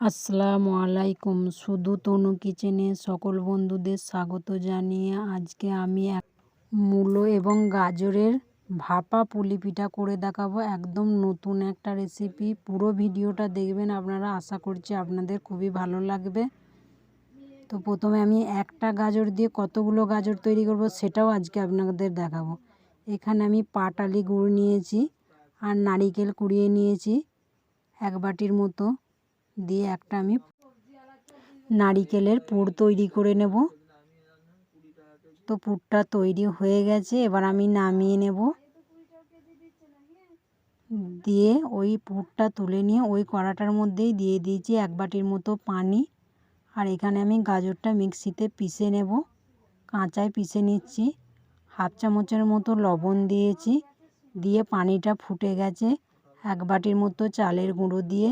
আসসালামু আলাইকুম। শুধু তনু কিচেনে সকল বন্ধুদের স্বাগত জানিয়ে আজকে আমি এক মূলো এবং গাজরের ভাপা পুলি পিঠা করে দেখাবো। একদম নতুন একটা রেসিপি পুরো ভিডিওটা দেখবেন আপনারা। আশা করছি আপনাদের খুবই ভালো লাগবে। তো প্রথমে আমি একটা গাজর দিয়ে কতগুলো গাজর তৈরি করব সেটাও আজকে আপনাদের দেখাবো। এখানে আমি পাটালি গুড় নিয়েছি আর নারিকেল কুড়িয়ে নিয়েছি এক বাটির মতো। দিয়ে একটা আমি নারিকেলের পুর তৈরি করে নেব। তো পুরটা তৈরি হয়ে গেছে, এবার আমি নামিয়ে নেব। দিয়ে ওই পুরটা তুলে নিয়ে ওই কড়াটার মধ্যেই দিয়ে দিয়েছি এক বাটির মতো পানি। আর এখানে আমি গাজরটা মিক্সিতে পিষে নেব। কাঁচায় পিষে নিচ্ছি। হাফ চামচের মতো লবণ দিয়েছি। দিয়ে পানিটা ফুটে গেছে। এক বাটির মতো চালের গুঁড়ো দিয়ে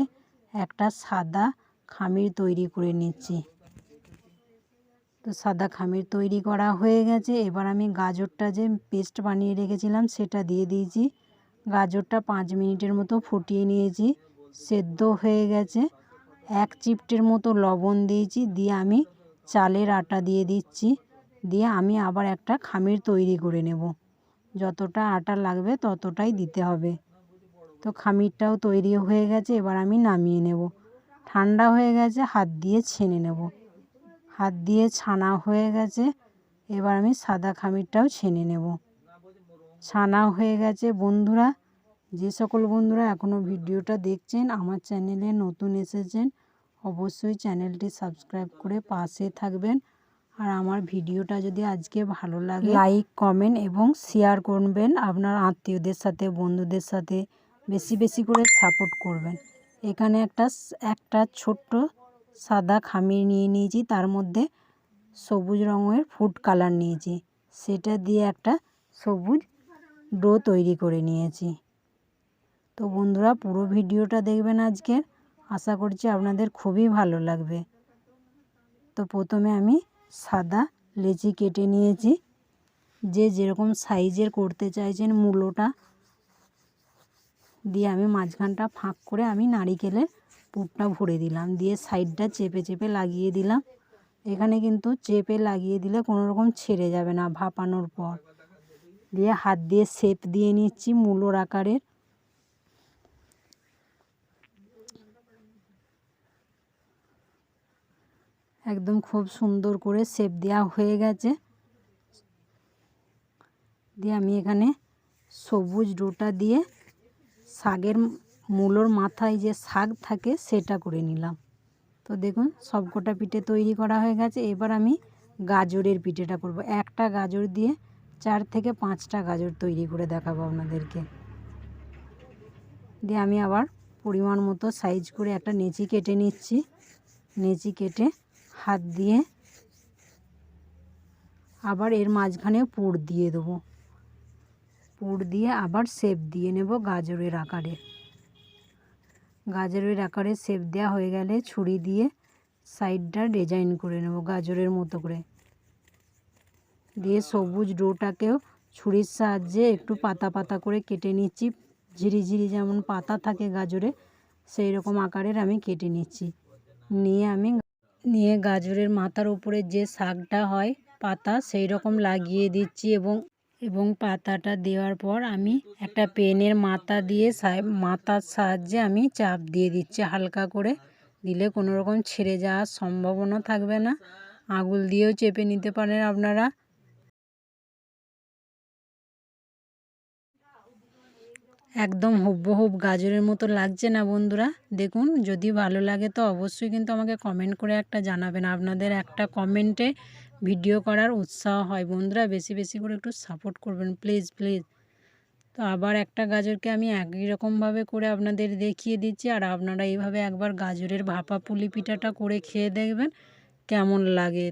একটা সাদা খামির তৈরি করে নিচ্ছি। তো সাদা খামির তৈরি করা হয়ে গেছে। এবার আমি গাজরটা যে পেস্ট বানিয়ে রেখেছিলাম সেটা দিয়ে দিয়েছি। গাজরটা পাঁচ মিনিটের মতো ফুটিয়ে নিয়েছি। সেদ্ধ হয়ে গেছে। এক চিপটের মতো লবণ দিয়েছি। দিয়ে আমি চালের আটা দিয়ে দিচ্ছি। দিয়ে আমি আবার একটা খামির তৈরি করে নেব। যতটা আটা লাগবে ততটাই দিতে হবে। তো খামিরটাও তৈরি হয়ে গেছে এবার আমি নামিয়ে নেব। ঠান্ডা হয়ে গেছে হাত দিয়ে ছেনে নেব। হাত দিয়ে ছানা হয়ে গেছে এবার আমি সাদা খামিরটাও ছেনে নেব। ছানা হয়ে গেছে বন্ধুরা যে সকল বন্ধুরা এখনও ভিডিওটা দেখছেন আমার চ্যানেলে নতুন এসেছেন অবশ্যই চ্যানেলটি সাবস্ক্রাইব করে পাশে থাকবেন। আর আমার ভিডিওটা যদি আজকে ভালো লাগে লাইক কমেন্ট এবং শেয়ার করবেন আপনার আত্মীয়দের সাথে বন্ধুদের সাথে। বেশি বেশি করে সাপোর্ট করবেন। এখানে একটা একটা ছোট্ট সাদা খামির নিয়ে নিয়েছি, তার মধ্যে সবুজ রঙের ফুড কালার নিয়েছি। সেটা দিয়ে একটা সবুজ ডো তৈরি করে নিয়েছি। তো বন্ধুরা, পুরো ভিডিওটা দেখবেন আজকের। আশা করছি আপনাদের খুবই ভালো লাগবে। তো প্রথমে আমি সাদা লেচি কেটে নিয়েছি। যে যেরকম সাইজের করতে চাইছেন, মূলোটা দিয়ে আমি মাঝখানটা ফাঁক করে আমি নারিকেলের পুরটা ভরে দিলাম। দিয়ে সাইডটা চেপে চেপে লাগিয়ে দিলাম। এখানে কিন্তু চেপে লাগিয়ে দিলে কোনো রকম ছেড়ে যাবে না ভাপানোর পর। দিয়ে হাত দিয়ে শেপ দিয়ে নিচ্ছি মূলোর আকারের। একদম খুব সুন্দর করে শেপ দেওয়া হয়ে গেছে। দিয়ে আমি এখানে সবুজ ডোটা দিয়ে শাকের মূলোর মাথায় যে শাক থাকে সেটা করে নিলাম। তো দেখুন, সবকটা পিঠে তৈরি করা হয়ে গেছে। এবার আমি গাজরের পিঠেটা করব। একটা গাজর দিয়ে চার থেকে পাঁচটা গাজর তৈরি করে দেখাবো আপনাদেরকে। দিয়ে আমি আবার পরিমাণ মতো সাইজ করে একটা নেচি কেটে নিচ্ছি। নেচি কেটে হাত দিয়ে আবার এর মাঝখানে পুর দিয়ে দেবো। পুর দিয়ে আবার শেপ দিয়ে নেব গাজরের আকারে। গাজরের আকারে শেপ দেওয়া হয়ে গেলে ছুরি দিয়ে সাইডটা ডিজাইন করে নেব গাজরের মতো করে। দিয়ে সবুজ ডোটাকেও ছুরির সাহায্যে একটু পাতা পাতা করে কেটে নিচ্ছি। ঝিরিঝিরি যেমন পাতা থাকে গাজরে সেই রকম আকারের আমি কেটে নিচ্ছি। নিয়ে আমি নিয়ে গাজরের মাথার উপরে যে শাকটা হয় পাতা সেই রকম লাগিয়ে দিচ্ছি এবং এবং পাতাটা দেওয়ার পর আমি একটা পেনের মাথা দিয়ে মাথার সাহায্যে আমি চাপ দিয়ে দিচ্ছি। হালকা করে দিলে কোনো রকম ছেড়ে যাওয়ার সম্ভাবনা থাকবে না। আঙুল দিয়েও চেপে নিতে পারেন আপনারা। একদম হুবহুব গাজরের মতো লাগছে না বন্ধুরা। দেখুন, যদি ভালো লাগে তো অবশ্যই কিন্তু আমাকে কমেন্ট করে একটা জানাবেন। আপনাদের একটা কমেন্টে ভিডিও করার উৎসাহ হয়। বন্ধুরা, বেশি বেশি করে একটু সাপোর্ট করবেন প্লিজ প্লিজ তো আবার একটা গাজরকে আমি একই রকমভাবে করে আপনাদের দেখিয়ে দিচ্ছি। আর আপনারা এইভাবে একবার গাজরের ভাপা পুলি পিঠাটা করে খেয়ে দেখবেন, কেমন লাগে।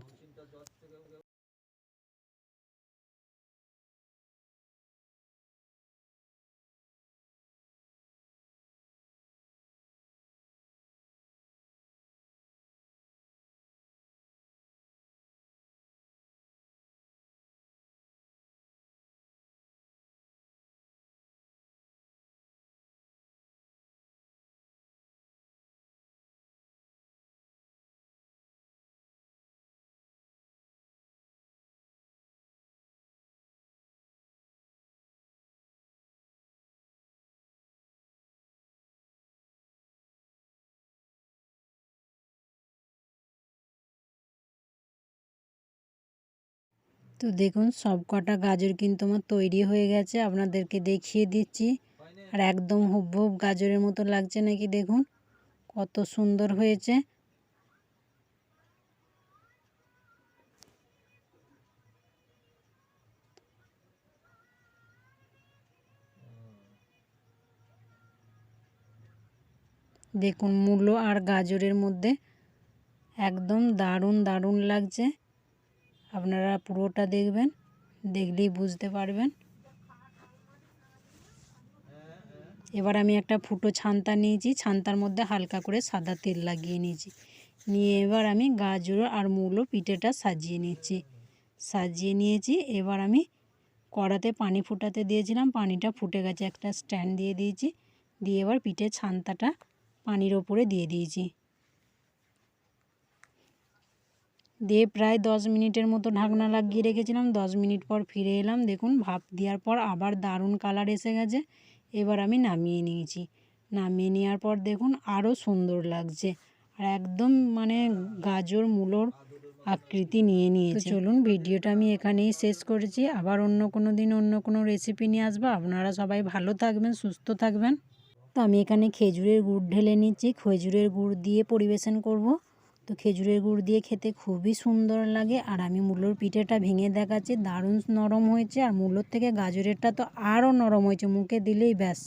তো দেখুন, সব কটা গাজর কিন্তু আমার তৈরি হয়ে গেছে, আপনাদেরকে দেখিয়ে দিচ্ছি। আর একদম হুবহুব গাজরের মতো লাগছে নাকি দেখুন, কত সুন্দর হয়েছে। দেখুন, মূলো আর গাজরের মধ্যে একদম দারুণ দারুণ লাগছে। আপনারা পুরোটা দেখবেন, দেখলেই বুঝতে পারবেন। এবার আমি একটা ফুটো ছান্তা নিয়েছি, ছান্তার মধ্যে হালকা করে সাদা তেল লাগিয়ে নিয়েছি। নিয়ে এবার আমি গাজর আর মূলো পিঠেটা সাজিয়ে নিয়েছি সাজিয়ে নিয়েছি, এবার আমি কড়াতে পানি ফুটাতে দিয়েছিলাম, পানিটা ফুটে গেছে, একটা স্ট্যান্ড দিয়ে দিয়েছি। দিয়ে এবার পিঠে ছান্তাটা পানির ওপরে দিয়ে দিয়েছি। দিয়ে প্রায় দশ মিনিটের মতো ঢাকনা লাগিয়ে রেখেছিলাম। দশ মিনিট পর ফিরে এলাম। দেখুন ভাপ দেওয়ার পর আবার দারুণ কালার এসে গেছে। এবার আমি নামিয়ে নিয়েছি। নামিয়ে নেওয়ার পর দেখুন আরও সুন্দর লাগছে। আর একদম মানে গাজর মূলোর আকৃতি নিয়ে নিয়েছে। চলুন ভিডিওটা আমি এখানেই শেষ করেছি। আবার অন্য কোনো দিন অন্য কোনো রেসিপি নিয়ে আসব। আপনারা সবাই ভালো থাকবেন সুস্থ থাকবেন। তো আমি এখানে খেজুরের গুড় ঢেলে নিচ্ছি। খেজুরের গুড় দিয়ে পরিবেশন করব। তো খেজুরের গুড় দিয়ে খেতে খুবই সুন্দর লাগে। আর আমি মূলোর পিঠেটা ভেঙে দেখাচ্ছি। দারুণ নরম হয়েছে। আর মূলোর থেকে গাজরেরটা তো আরও নরম হয়েছে। মুখে দিলেই ব্যাস।